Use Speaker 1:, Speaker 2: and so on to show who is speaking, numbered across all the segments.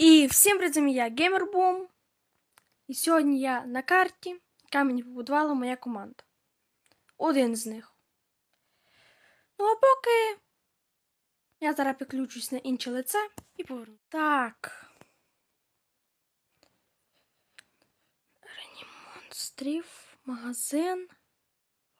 Speaker 1: І всім привіт, я Геймербум. І сьогодні я на карті, яка мені побудувала моя команда. Один з них. Ну, а поки я зараз підключусь на інше лице і поверну. Так. Ренімонстрів, магазин.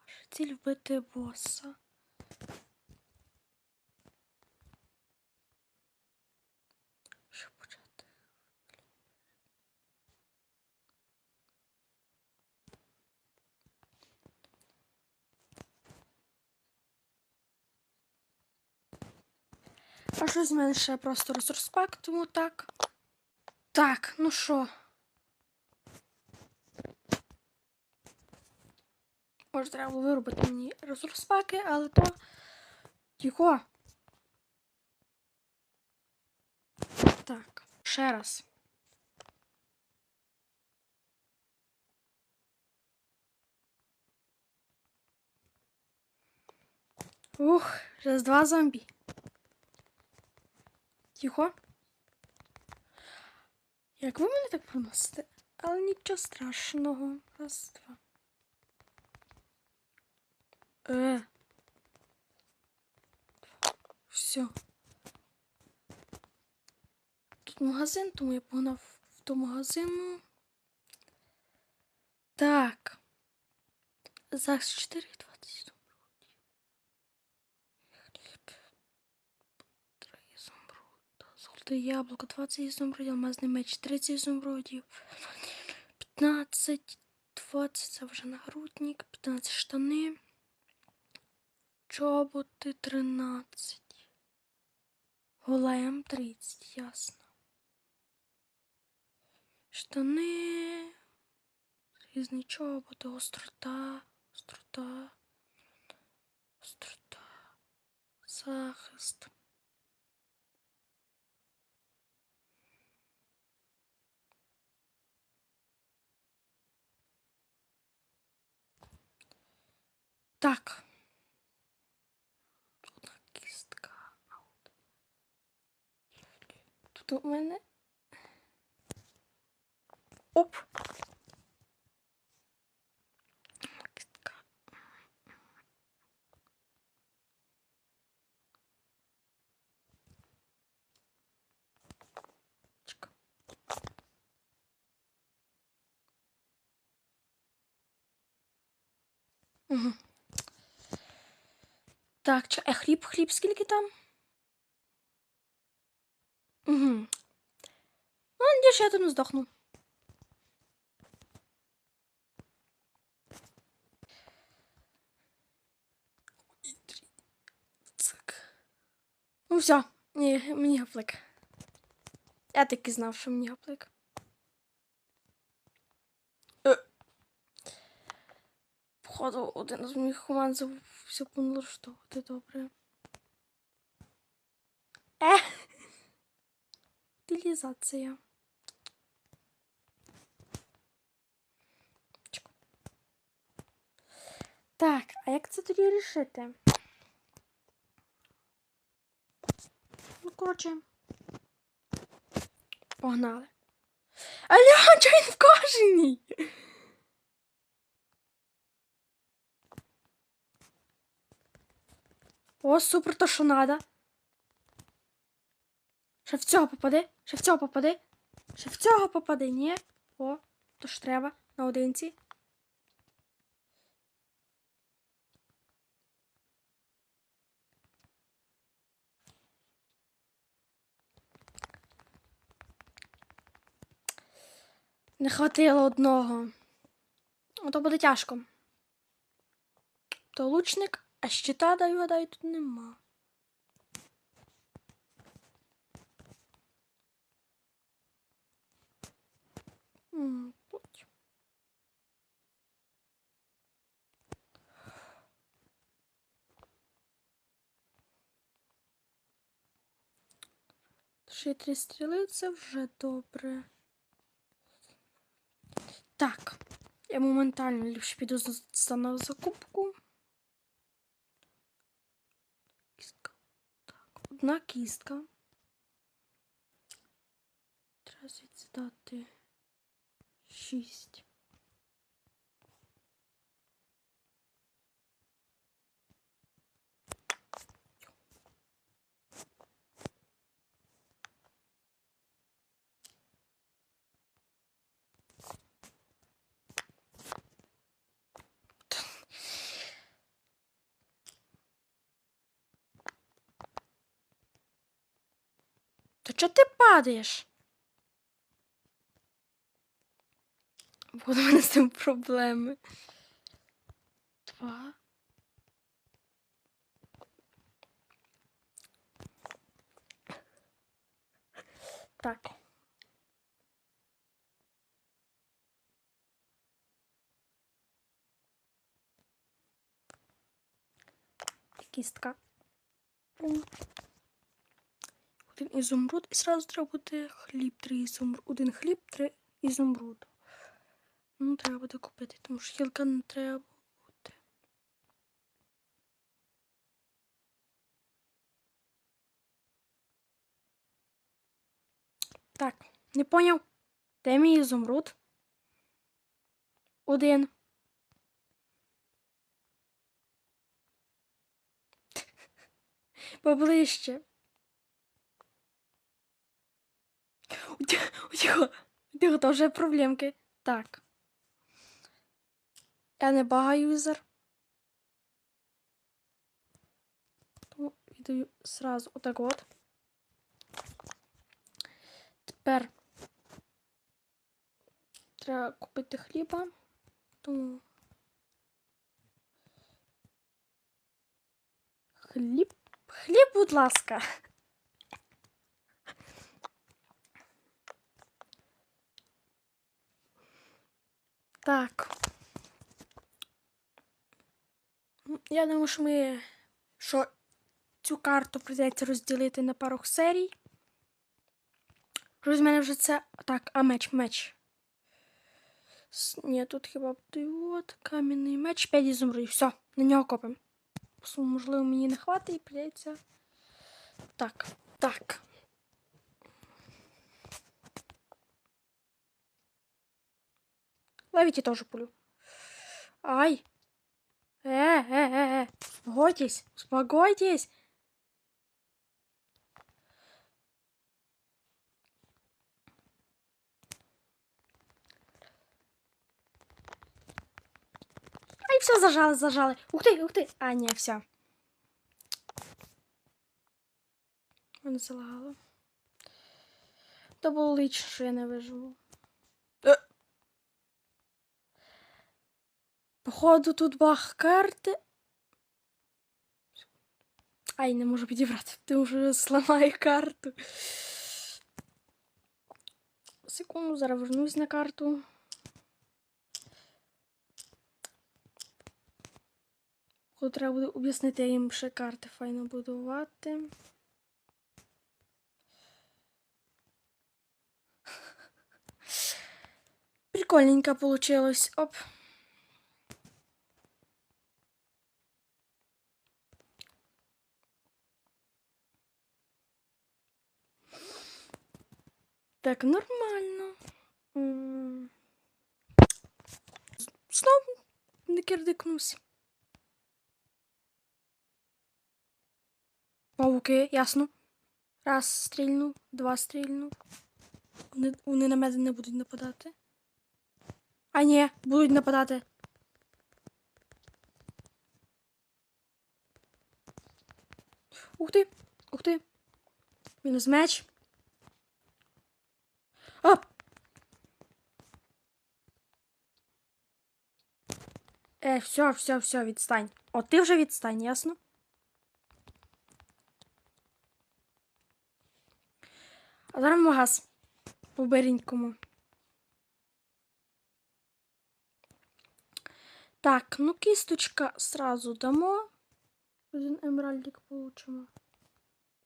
Speaker 1: Ваша ціль вбити боса. А що з просто ресурс тому так. Так, ну що. Може, треба було виробити мені ресурс але то. Тихо. Так, ще раз. Ух, раз два зомбі. Тихо. Як ви мене так проносите? Але нічого страшного. Раз, два. Е. Все. Тут магазин, тому я погнав до магазину. Так. Зараз 4 і 20 Хліб. 3 Золоте яблуко, 20 ізумрудів, алмазний меч, 30 ізумрудів. 15, 20, це вже нагрудник, 15 штани. Чоботи 13. Голем 30, ясно. Штани. Різні чоботи, острота, острота, острота, захист. Так. Одна кістка. Тут у мене. Оп. Кістка. Угу. Так, ча- е, хліб, хліб, скільки там? Угу. Ну, надіюсь, я тут не здохну. Ну все, мені, мені гаплик. Я таки знав, що мені гаплик. Е. Походу, один з моїх команд все поналаштовувати добре. Е! Утилізація. Чик. Так, а як це тоді рішити? Ну, коротше. Погнали. Аля, він в кожній? О, супер, то що надо. Ще в цього попади, ще в цього попади, ще в цього попади, ні. О, то ж треба наодинці. Не хватило одного. Ото буде тяжко. То лучник, а щита, даю, гадаю, тут нема. Путь. Ще три стріли це вже добре. Так, я моментально ліпше піду за на закупку. Кістка. Так, одна кістка. Треба звідси дати шість. То ти падаєш? Бо мене з цим проблеми. Два. Так. Кістка. Один ізумруд і зразу треба буде хліб, три ізумруд. Один хліб, три ізумруд. Ну, треба буде купити, тому що хілка не треба буде. Так, не поняв. Де мій ізумруд? Один. Поближче. У тебя, у тебя, у тоже проблемки. Так. Я не бага юзер. Тому віддаю сразу отак от. Тепер треба купити хліба. Тому хліб. Хліб, будь ласка. Так. Я думаю, що ми що цю карту прийдеться розділити на пару серій. Щось в мене вже це. Так, а меч, меч. Ні, тут хіба от кам'яний меч, 5 ізумрудів. Все, на нього копимо. Можливо, мені не хватить і прийдеться. Так, так. Ловите тоже пулю. Ай. Э, э, э, э. Успокойтесь, успокойтесь. Ай, все, зажали, зажали. Ух ты, ух ты. А, не, все. Мене залагало. То було лич, що я не виживу. Походу, тут баг карти. Ай, не можу підібрати, тому що зламаю карту. Секунду, зараз вернусь на карту. Коли треба буде об'яснити як їм ще карти файно будувати. Прикольненько получилось. Оп. Так, нормально. Знову не кирдикнувся. Пауки, ясно. Раз стрільнув, два стрільнув. Вони, вони на мене не будуть нападати. А ні, будуть нападати. Ух ти! Ух ти! Мінус меч. А! Е, все, все, все, відстань. О, ти вже відстань, ясно? А зараз магаз. По беренькому. Так, ну кісточка сразу дамо. Один емеральдик получимо.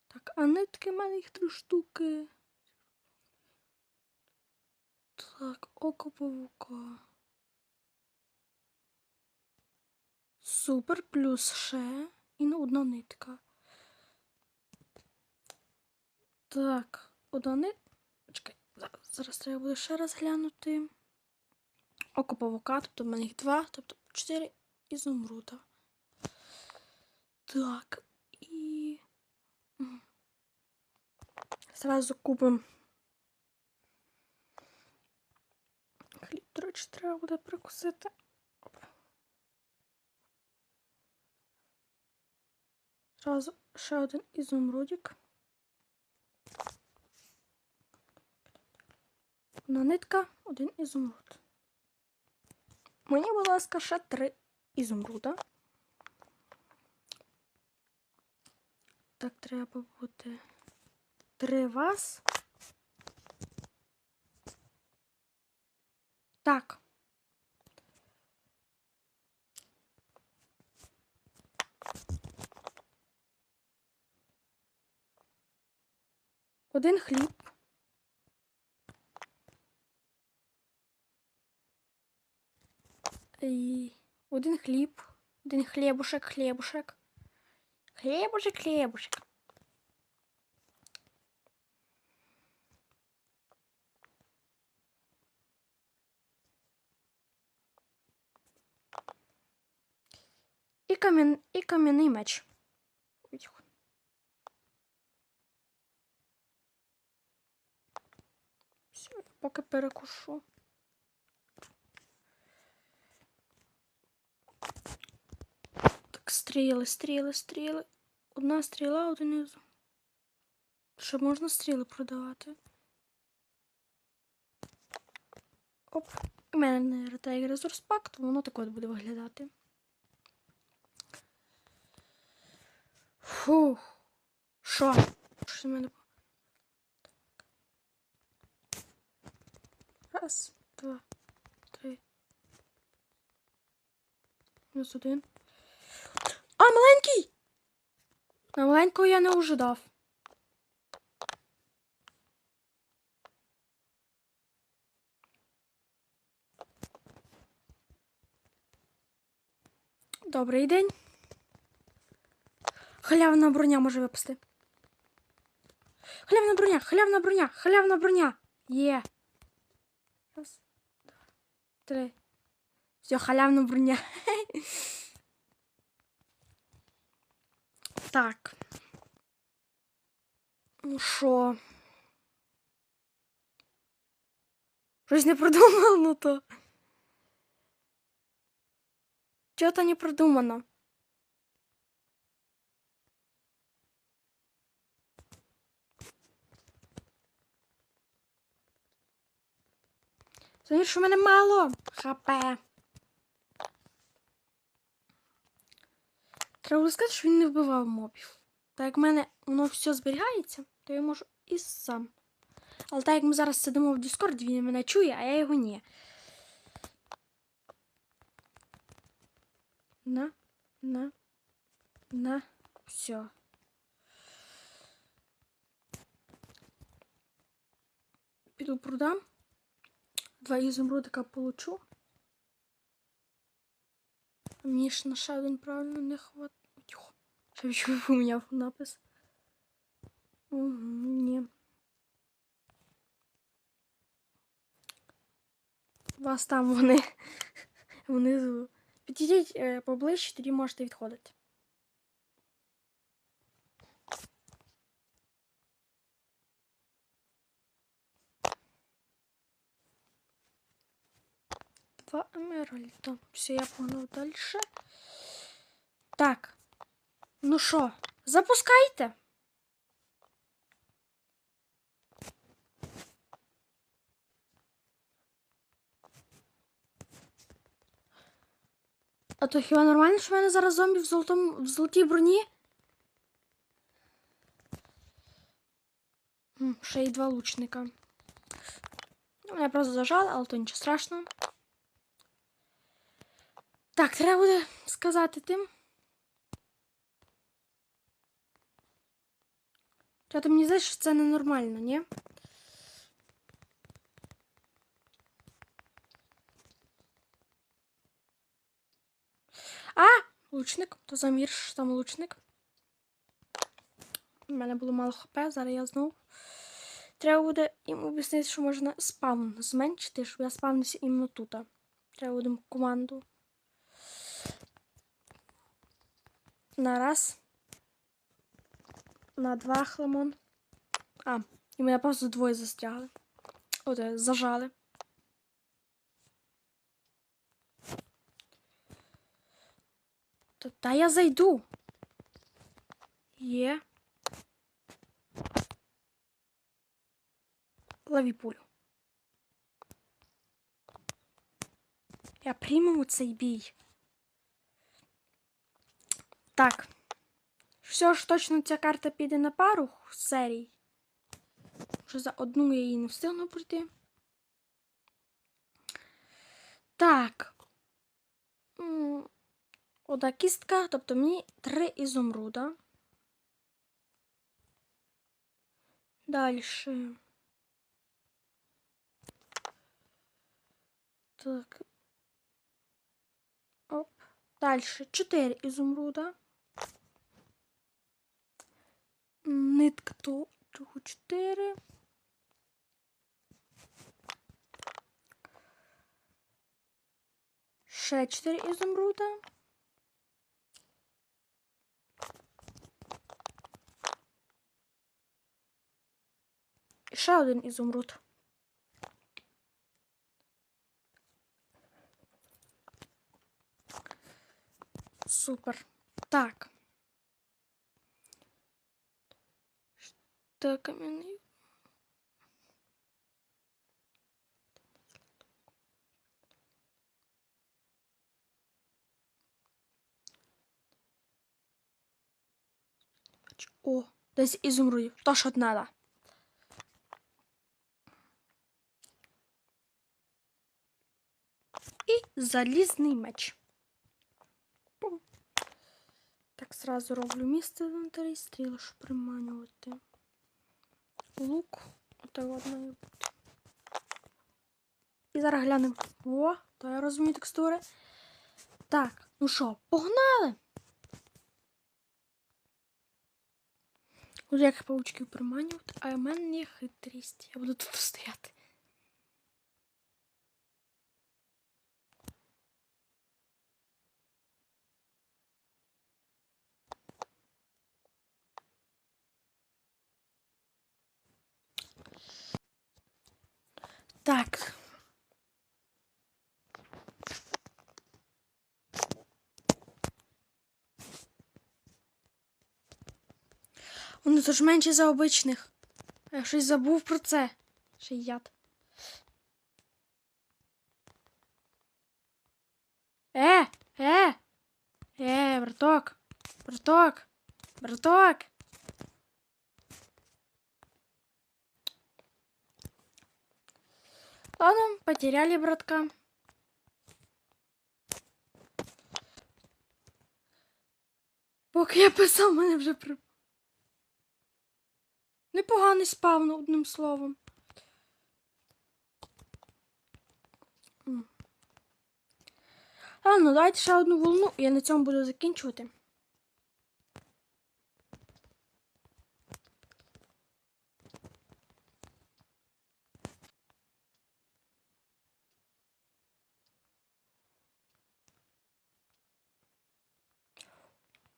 Speaker 1: Так, а нитки в мене їх три штуки. Так, око павука. Супер, плюс ще. І ну, одна нитка. Так, одна нитка. Чекай, зараз. Треба буде ще раз глянути. Око павука, тобто в мене їх два, тобто чотири ізумруда. Так, і. Зразу купимо. Хліб, до речі, треба буде прикусити. Зразу ще один ізумрудик. Одна нитка, один ізумруд. Мені, будь ласка, ще три ізумруда. Так, треба буде три вас. Так. Один хліб. І один хліб, один хлібушек, хлібушек. Хлібушек, хлібушек. І, кам'ян... і кам'яний меч. Все, я поки перекушу. Так, стріли, стріли, стріли. Одна стріла, один із. Що можна стріли продавати? Оп. У мене не ретейк ресурс пак, то воно так от буде виглядати. Фух. Що? Що мене? Раз, два, три. Мінус один. А, маленький! На маленького я не ожидав. Добрий день. Халявна броня може випасти. Халявна броня, халявна броня, халявна броня. Є. Раз, два, три. Все, халявна броня. Так. Ну що? Щось не продумав, ну то. Чого-то не продумано. Знаєш, що в мене мало ХП. Треба сказати, що він не вбивав мобів. Так як в мене воно все зберігається, то я можу і сам. Але так як ми зараз сидимо в Discord, він мене чує, а я його ні. На, на, на, все. Піду продам. Два ізумрудика получу. Мені ж на один правильно не хватить. Ще відчув поміняв напис. Угу, ні. Вас там вони внизу. Підійдіть е, поближче, тоді можете відходити. Два емеральда. Все, я погнав далі. Так. Ну що, запускайте. А то хіба нормально, що в мене зараз зомбі в золотому в золотій броні? Ще й два лучника. Мене просто зажали, але то нічого страшного. Так, треба буде сказати тим. Та мені здається, що це ненормально, ні? А! Лучник, то замір, що там лучник. У мене було мало хп, зараз я знову Треба буде їм об'яснити, що можна спавн зменшити, щоб я спавнився іменно тут. Треба буде команду. На раз. На два хламон. А, і мене просто двоє застрягли. От, е, зажали. Та, я зайду. Є. Лови пулю. Я прийму цей бій. Так. Все ж точно ця карта піде на пару серій. Що за одну я її не встигну пройти. Так. Одна кістка, тобто мені три ізумруда. Дальше. Так. Оп. Дальше. Чотири ізумруда. Нитка то того чотири. Ще чотири ізумруда. І ще один ізумруд. Супер. Так. Що кам'яний? О, десь ізумрудів. То що надо. І залізний меч. Так, сразу роблю місце в інвентарі, стріли, щоб приманювати. Лук. Отак от має. І зараз глянемо. О, то я розумію текстури. Так, ну що, погнали! Як паучків приманювати, а в мене хитрість. Я буду тут стояти. Так. Вони то ж менші за обичних. Я щось забув про це. Ще яд. Е, е, е, браток, браток, браток. Ладно, потеряли братка. Поки я писав, мене вже при... Непоганий спавно, одним словом. Ладно, давайте ще одну волну, і я на цьому буду закінчувати.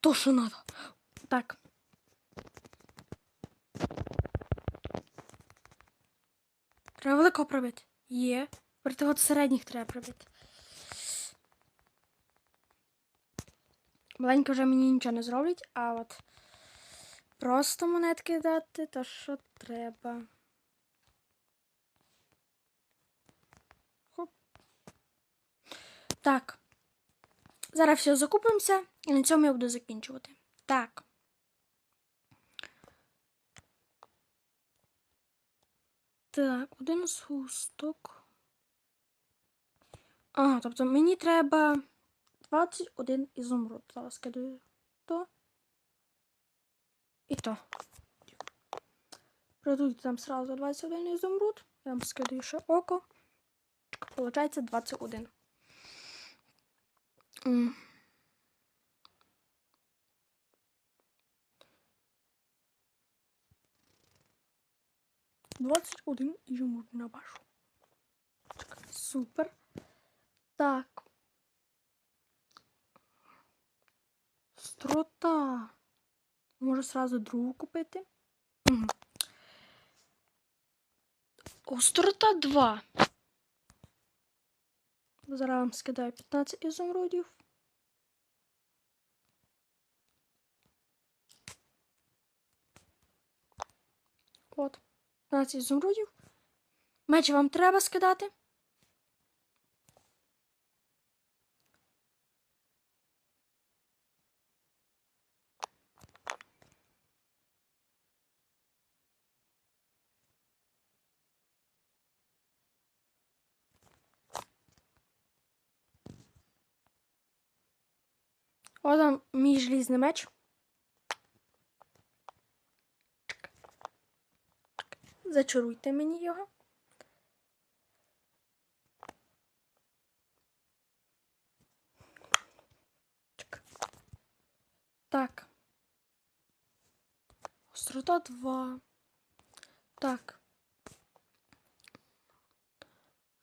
Speaker 1: То, що надо. Так. Треба великого пробити. Є. Проти от середніх треба пробити. Маленько вже мені нічого не зроблять, а от просто монетки дати, то що треба. Хоп. Так. Зараз все закупимося, і на цьому я буду закінчувати. Так. Так, один з густок. Ага, тобто мені треба 21 ізумруд. Зараз кидаю то. І то. Продуйте там сразу 21 ізумруд. Я вам скидаю ще око. Получається 21. 21 і йому на башу. Супер. Так. Строта. Можу сразу другу купити. Острота 2. Зараз вам скидаю 15 ізумрудів. От, 15 ізумрудів. Меч вам треба скидати. О, мій желізний меч. Зачаруйте мені його. Так. Острота 2. Так.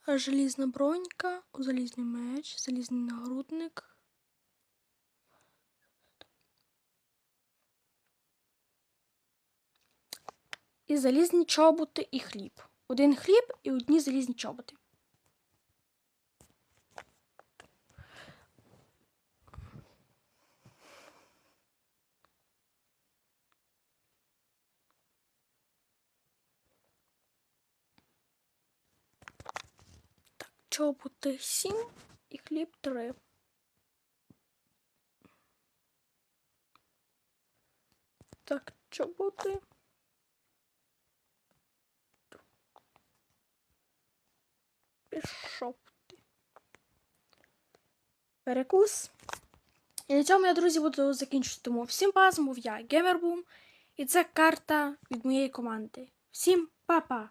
Speaker 1: Желізна бронька, залізний меч, залізний нагрудник. І залізні чоботи і хліб. Один хліб і одні залізні чоботи. Так, чоботи 7 і хліб 3. Так, чоботи. Пішов. Перекус. І на цьому я, друзі, буду закінчувати. Тому всім па, мов я Геймербум. І це карта від моєї команди. Всім па-па!